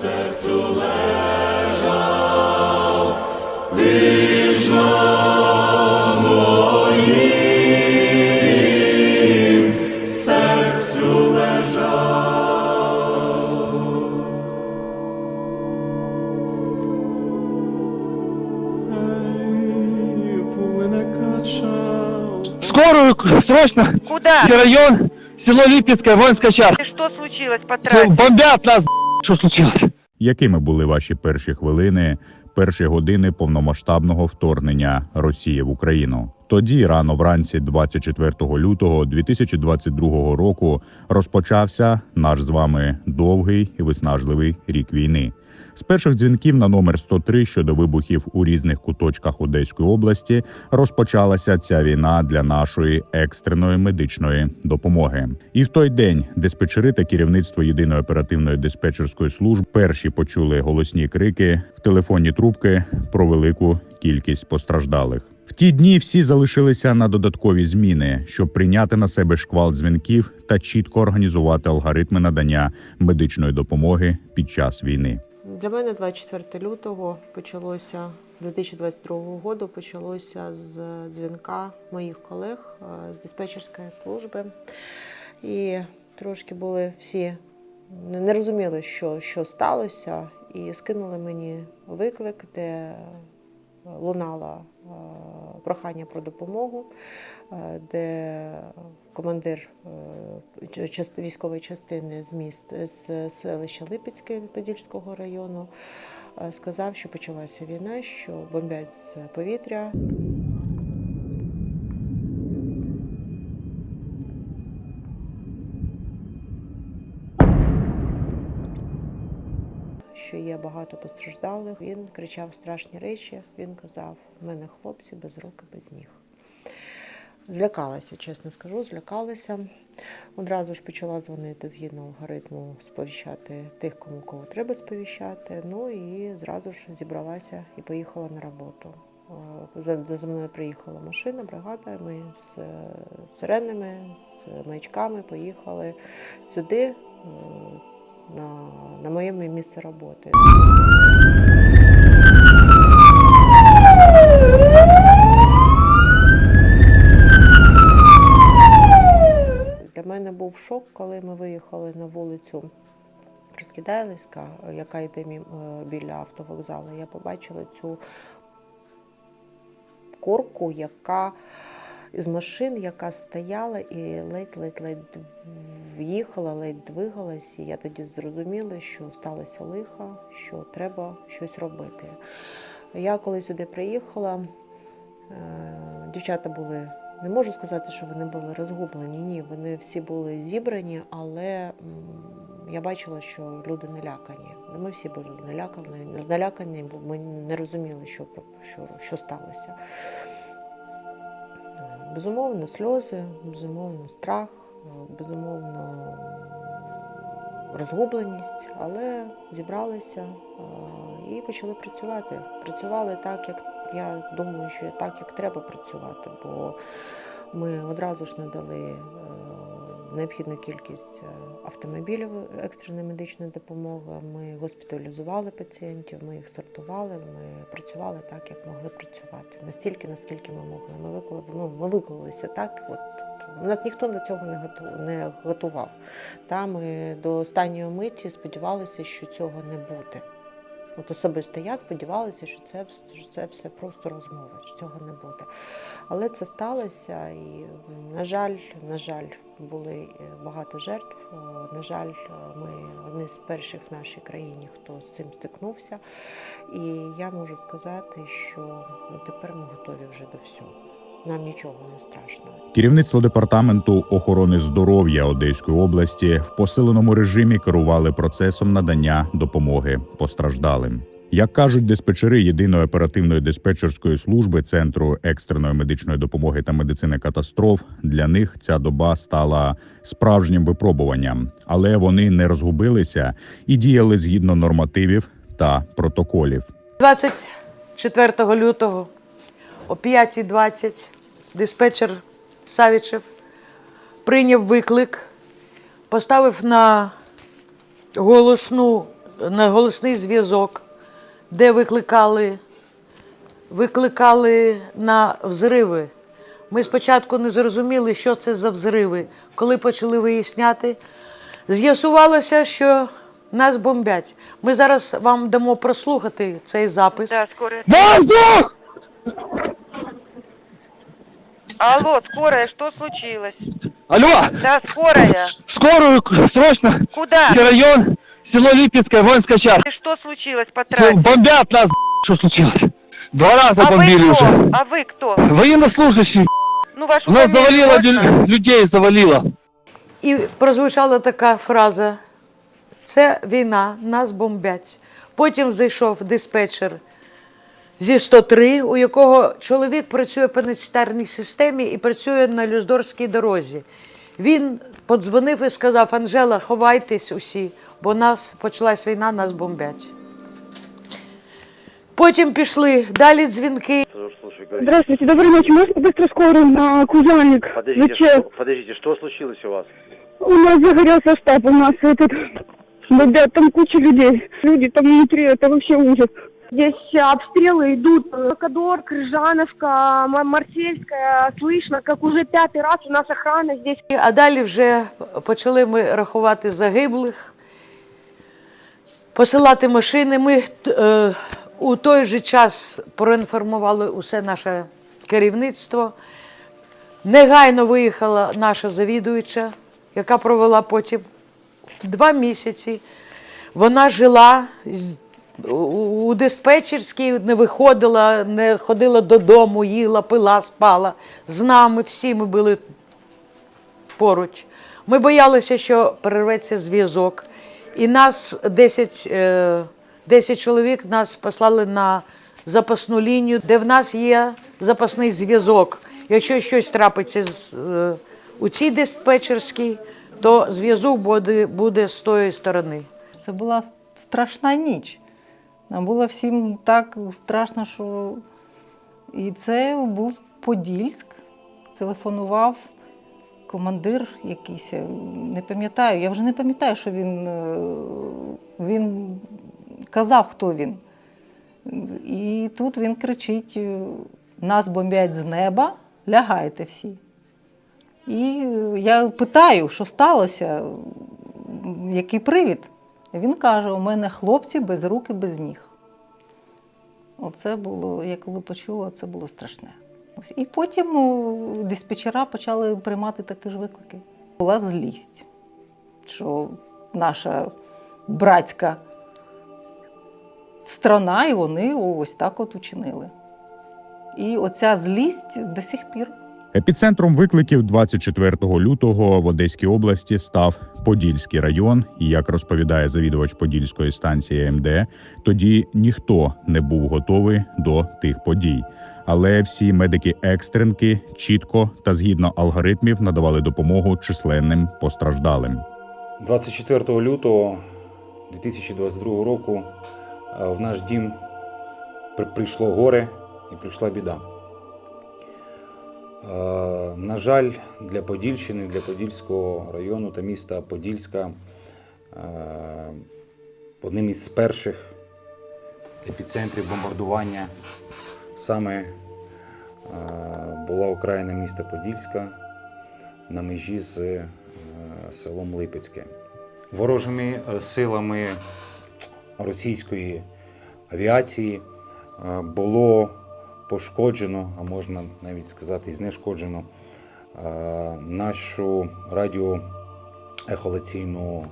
Ей, плине кача. Скорую, срочно! Куда? Район, село Липецкое, воинская чарка. Что случилось по трассе? Бомбят нас, что случилось? Якими були ваші перші хвилини, перші години повномасштабного вторгнення Росії в Україну? Тоді, рано вранці, 24 лютого 2022 року, розпочався наш з вами довгий і виснажливий рік війни. З перших дзвінків на номер 103 щодо вибухів у різних куточках Одеської області розпочалася ця війна для нашої екстреної медичної допомоги. І в той день диспетчери та керівництво єдиної оперативної диспетчерської служби перші почули голосні крики в телефонні трубки про велику кількість постраждалих. В ті дні всі залишилися на додаткові зміни, щоб прийняти на себе шквал дзвінків та чітко організувати алгоритми надання медичної допомоги під час війни. Для мене 24 лютого почалося 2022 року почалося з дзвінка моїх колег е, з диспетчерської служби. І трошки були всі не не розуміли, що, що сталося, і скинули мені виклик, де лунало е, прохання про допомогу, е, де командир е, військової частини з міст з селища Липецьке Подільського району сказав, що почалася війна, що бомбять з повітря. Що є багато постраждалих. Він кричав страшні речі. Він казав: в мене хлопці без рук і без ніг. Злякалася, чесно скажу, злякалася. Одразу ж почала дзвонити згідно алгоритму, сповіщати тих, кому кого треба сповіщати. Ну і зразу ж зібралася і поїхала на роботу. За, за мною приїхала машина, бригада. Ми з е, сиренами, з маячками поїхали сюди, е, на, на моє місце роботи. Для мене був шок, коли ми виїхали на вулицю Розкидайлівська, яка йде е, біля автовокзалу. Я побачила цю корку, яка з машин, яка стояла і ледь-ледь-ледь в'їхала, ледь двигалась. І я тоді зрозуміла, що сталося лихо, що треба щось робити. Я коли сюди приїхала, е, дівчата були. Не можу сказати, що вони були розгублені. Ні, вони всі були зібрані, але я бачила, що люди налякані. Ми всі були налякані, налякані, бо ми не розуміли, що, що, що сталося. Безумовно, сльози, безумовно, страх, безумовно, розгубленість, але зібралися і почали працювати. Працювали так, як я думаю, що так, як треба працювати, бо ми одразу ж надали е, необхідну кількість е, автомобілів екстреної медичної допомоги. Ми госпіталізували пацієнтів, ми їх сортували, ми працювали так, як могли працювати. Настільки, наскільки ми могли. Ми виклали, ну, ми виклалися так. От, нас ніхто до цього не готував. Та ми до останньої миті сподівалися, що цього не буде. От особисто я сподівалася, що це, що це все просто розмова, що цього не буде. Але це сталося, і, на жаль, на жаль, були е, багато жертв. На жаль, е, ми одні з перших в нашій країні, хто з цим стикнувся. І я можу сказати, що тепер ми готові вже до всього. Нам нічого не страшно. Керівництво департаменту охорони здоров'я Одеської області в посиленому режимі керували процесом надання допомоги постраждалим. Як кажуть диспетчери єдиної оперативної диспетчерської служби центру екстреної медичної допомоги та медицини катастроф, для них ця доба стала справжнім випробуванням, але вони не розгубилися і діяли згідно нормативів та протоколів. 24 лютого о 5.20 диспетчер Савічев прийняв виклик, поставив на голосну на голосний зв'язок, де викликали, викликали на взриви. Ми спочатку не зрозуміли, що це за взриви. Коли почали виясняти, з'ясувалося, що нас бомбять. Ми зараз вам дамо прослухати цей запис. Воздух! Алло, скорая, что случилось? Алло! Да, скорая. Скорую к- срочно! Куда? Район, село Липецкое, воинская часть. И Что случилось по Ну, трассе? Бомбят нас, что случилось? Два раза А вы бомбили кто? уже. А вы кто? Военнослужащий. Ну, вашу У нас фамилию завалило можно? лю- людей, завалило. І прозвучала така фраза: це війна, нас бомбять. Потім зайшов диспетчер зі 103, у якого чоловік працює в пенітенціарній системі і працює на Люздорській дорозі. Він подзвонив і сказав: Анжела, ховайтесь усі, бо нас почалась війна, нас бомбять. Потім пішли далі дзвінки. Слушай, говори. Здравствуйте, доброй ночи. Можно быстро скорую на Кузальник? Подождите, ВЧ? что, подождите, что случилось у вас? У нас загорелся штаб, у нас этот... Бомбят, там куча людей. Люди там внутри, это вообще ужас. Здесь обстрелы идут. Кадор, Крыжановка, М- Марсельская. Слышно, как уже пятый раз у нас охрана здесь. А далі вже почали ми рахувати загиблих, посилати машини. Ми е, у той же час проінформували усе наше керівництво. Негайно виїхала наша завідуюча, яка провела потім два місяці. Вона жила з- у- диспетчерській, не виходила, не ходила додому, їла, пила, спала. З нами всі ми були поруч. Ми боялися, що перерветься зв'язок. І нас 10, е, 10 чоловік нас послали на запасну лінію, де в нас є запасний зв'язок. Якщо щось трапиться е, у цій диспетчерській, то зв'язок буде, буде з тої сторони. Це була страшна ніч. Нам було всім так страшно, що і це був Подільськ. Телефонував командир якийсь, не пам'ятаю. Я вже не пам'ятаю, що він, е, він казав, хто він. І тут він кричить: е, нас бомбять з неба, лягайте всі. І я питаю, що сталося, який привід. Він каже: у мене хлопці без рук і без ніг. Оце було, я коли почула, це було страшне. І потім диспетчера почали приймати такі ж виклики. Була злість, що наша братська страна, і вони ось так от учинили. І оця злість до сих пір. Епіцентром викликів 24 лютого в Одеській області став Подільський район. І як розповідає завідувач Подільської станції МД, тоді ніхто не був готовий до тих подій. Але всі медики-екстренки чітко та згідно алгоритмів надавали допомогу численним постраждалим. 24 лютого 2022 року е, в наш дім прийшло горе і прийшла біда. Е, На жаль, для Подільщини, для Подільського району та міста Подільська е, одним із перших епіцентрів бомбардування саме е, була окраїна міста Подільська на межі з селом Липецьке. Ворожими силами російської авіації було пошкоджено, а можна навіть сказати, знешкоджено е, нашу радіоехолаційну е,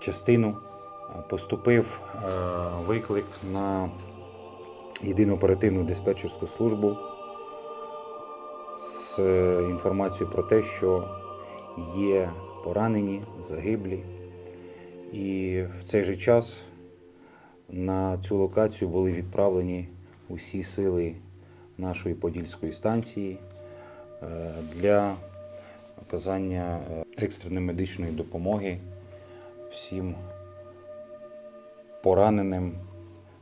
частину. Поступив е, виклик на єдину оперативну диспетчерську службу з інформацією про те, що є поранені, загиблі. І в цей же час на цю локацію були відправлені усі сили нашої подільської станції е, для оказання е, екстреної медичної допомоги всім пораненим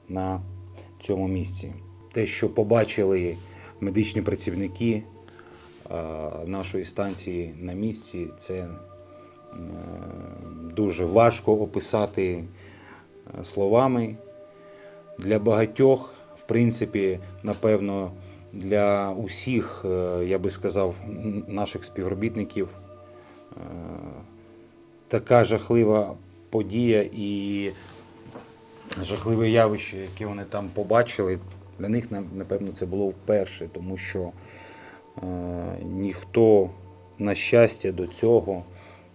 на цьому місці. Те, що побачили медичні працівники е, нашої станції на місці, це дуже важко описати словами. Для багатьох, в принципі, напевно, для усіх, е, я би сказав, наших співробітників е, така жахлива подія і жахливе явище, яке вони там побачили, для них, напевно, це було вперше, тому що е, ніхто, на щастя, до цього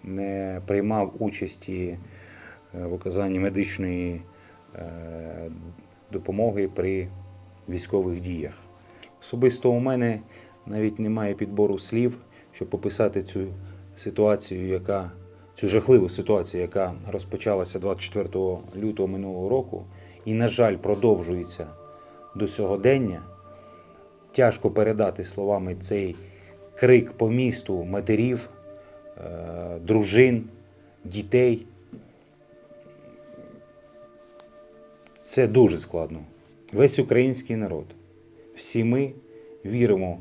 не приймав участі в оказанні медичної е, допомоги при військових діях. Особисто у мене навіть немає підбору слів, щоб описати цю ситуацію, яка цю жахливу ситуацію, яка розпочалася 24 лютого минулого року, і, на жаль, продовжується до сьогодення. Тяжко передати словами цей крик по місту матерів, е, дружин, дітей. Це дуже складно. Весь український народ, всі ми віримо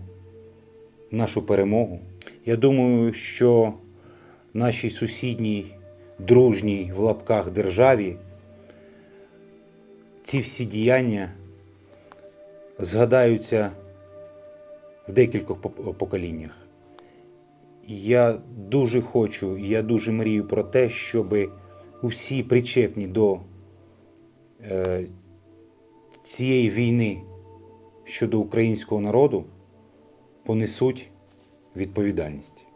в нашу перемогу. Я думаю, що нашій сусідній, дружній в лапках державі ці всі діяння згадаються в декількох поколіннях. Я дуже хочу, я дуже мрію про те, щоб усі причепні до цієї війни щодо українського народу понесуть відповідальність.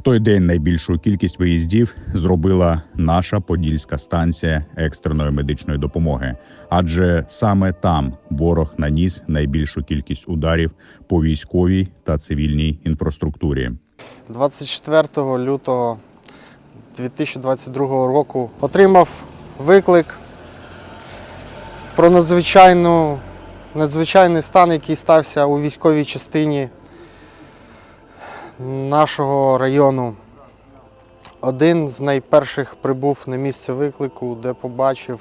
В той день найбільшу кількість виїздів зробила наша подільська станція екстреної медичної допомоги, адже саме там ворог наніс найбільшу кількість ударів по військовій та цивільній інфраструктурі. 24 лютого 2022 року отримав виклик про надзвичайну, надзвичайний стан, який стався у військовій частині нашого району. Один з найперших прибув на місце виклику, де побачив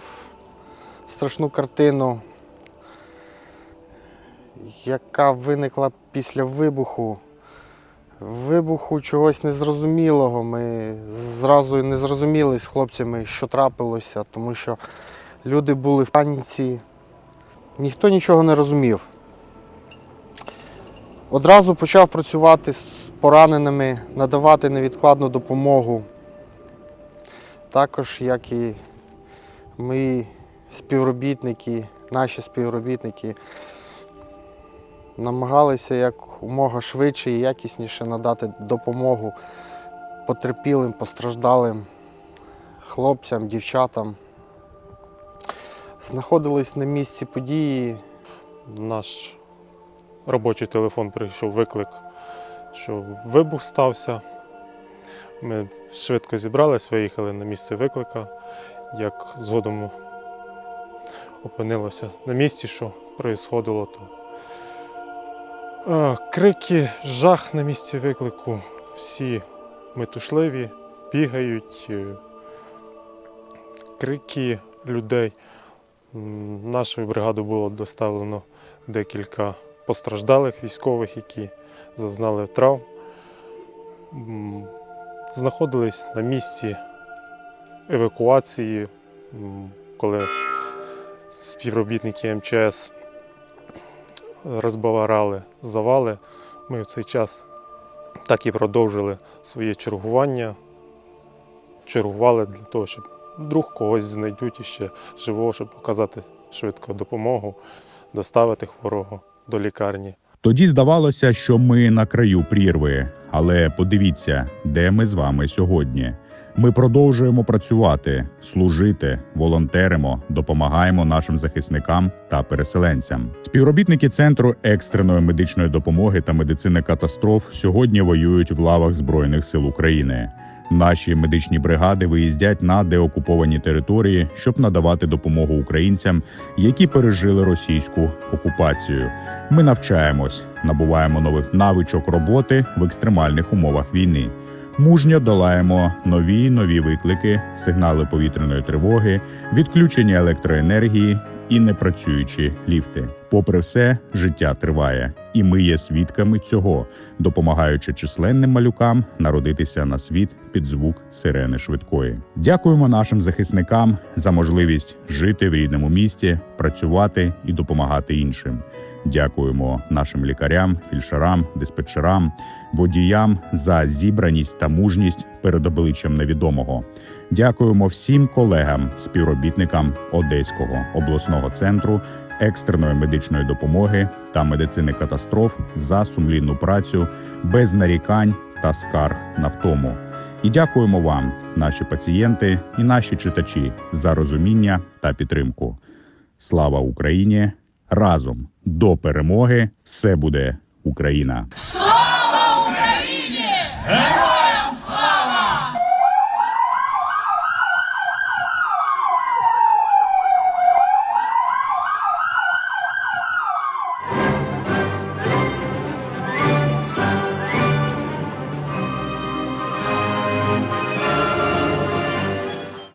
страшну картину, яка виникла після вибуху вибуху чогось незрозумілого. Ми зразу не зрозуміли з хлопцями, що трапилося, тому що люди були в паніці, ніхто нічого не розумів. Одразу почав працювати з пораненими, надавати невідкладну допомогу. Також, як і мої співробітники, наші співробітники намагалися як умога швидше і якісніше надати допомогу потерпілим, постраждалим хлопцям, дівчатам. Знаходились на місці події. Наш робочий телефон прийшов виклик, що вибух стався. Ми швидко зібрались, виїхали на місце виклика. Як згодом опинилося на місці, що проїсходило, то е, крики, жах на місці виклику. Всі метушливі, бігають, е, крики людей. Нашою бригадою було доставлено декілька постраждалих військових, які зазнали травм. Знаходились на місці евакуації, коли співробітники МЧС розбаварали завали. Ми в цей час так і продовжили своє чергування. Чергували для того, щоб вдруг когось знайдуть іще живого, щоб показати швидко допомогу, доставити хворого до лікарні. Тоді здавалося, що ми на краю прірви, але подивіться, де ми з вами сьогодні. Ми продовжуємо працювати, служити, волонтеримо, допомагаємо нашим захисникам та переселенцям. Співробітники центру екстреної медичної допомоги та медицини катастроф сьогодні воюють в лавах збройних сил України. Наші медичні бригади виїздять на деокуповані території, щоб надавати допомогу українцям, які пережили російську окупацію. Ми навчаємось, набуваємо нових навичок роботи в екстремальних умовах війни. Мужньо долаємо нові нові виклики, сигнали повітряної тривоги, відключення електроенергії і непрацюючі ліфти. Попри все, життя триває, і ми є свідками цього, допомагаючи численним малюкам народитися на світ під звук сирени швидкої. Дякуємо нашим захисникам за можливість жити в рідному місті, працювати і допомагати іншим. Дякуємо нашим лікарям, фельдшерам, диспетчерам, водіям за зібраність та мужність перед обличчям невідомого. Дякуємо всім колегам, співробітникам Одеського обласного центру екстреної медичної допомоги та медицини катастроф за сумлінну працю без нарікань та скарг на втому. І дякуємо вам, наші пацієнти і наші читачі, за розуміння та підтримку. Слава Україні! Разом до перемоги! Все буде Україна! Слава Україні!